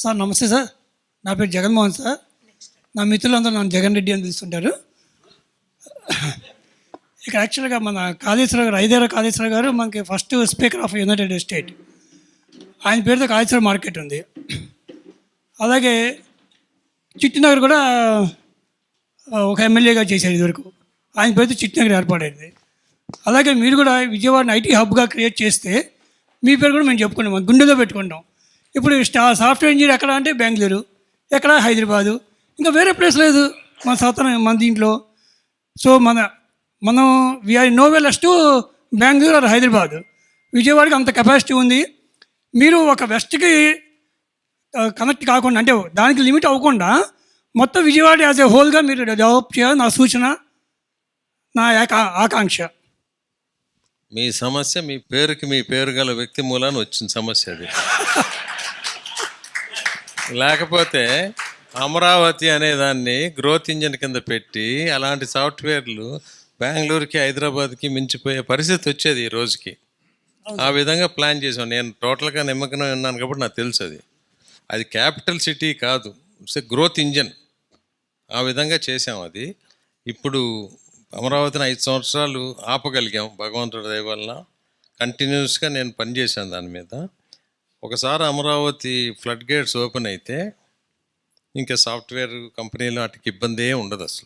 Sir నమస్తే sir. నా పేరు జగన్మోహన్ సార్. నా మిత్రులందరూ నన్ను జగన్ రెడ్డి అని పిలుస్తుంటారు. ఇక్కడ యాక్చువల్గా మన కాళేశ్వర గారు ఐదేర కాళేశ్వర గారు మనకి first speaker of united state ఆయన పేరుతో కాళేశ్వర మార్కెట్ ఉంది. అలాగే చిట్టినగర్ కూడా ఒక ఎమ్మెల్యేగా చేశారు ఇదివరకు. ఆయన పేరుతో చిట్టినగర్ ఏర్పడైంది అలాగే మీరు కూడా విజయవాడని ఐటీ హబ్గా క్రియేట్ చేస్తే మీ పేరు కూడా మేము చెప్పుకున్నాం గుండెలో పెట్టుకుంటాం. ఇప్పుడు స్టా సాఫ్ట్వేర్ ఇంజనీర్ ఎక్కడ అంటే బెంగళూరు ఎక్కడ హైదరాబాదు ఇంకా వేరే ప్లేస్ లేదు మన సతన మన దీంట్లో. సో మన మనం we are no less to Bengaluru or Hyderabad. విజయవాడకి అంత కెపాసిటీ ఉంది. మీరు ఒక వెస్ట్కి కనెక్ట్ కాకుండా అంటే దానికి లిమిట్ అవ్వకుండా మొత్తం విజయవాడ యాజ్ ఏ హోల్గా మీరు డెవలప్ చేయాలి నా సూచన నా ఆకాంక్ష. మీ సమస్య మీ పేరుకి మీ పేరు గల వ్యక్తి మూలాన వచ్చిన సమస్య అది. లేకపోతే అమరావతి అనే దాన్ని గ్రోత్ ఇంజిన్ కింద పెట్టి అలాంటి సాఫ్ట్వేర్లు బెంగళూరుకి హైదరాబాద్కి మించిపోయే పరిస్థితి వచ్చేది ఈ రోజుకి. ఆ విధంగా ప్లాన్ చేసాం నేను టోటల్గా నిమ్మకం ఉన్నాను కాబట్టి నాకు తెలుసు అది. అది క్యాపిటల్ సిటీ కాదు. ఇట్స్ గ్రోత్ ఇంజన్ ఆ విధంగా చేసాం అది. ఇప్పుడు అమరావతిని ఐదు సంవత్సరాలు ఆపగలిగాం భగవంతుడి దయ వల్ల కంటిన్యూస్గా నేను పనిచేశాను దాని మీద. ఒకసారి అమరావతి ఫ్లడ్ గేట్స్ ఓపెన్ అయితే ఇంకా సాఫ్ట్వేర్ కంపెనీలు వాటికి ఇబ్బంది ఏ ఉండదు అసలు.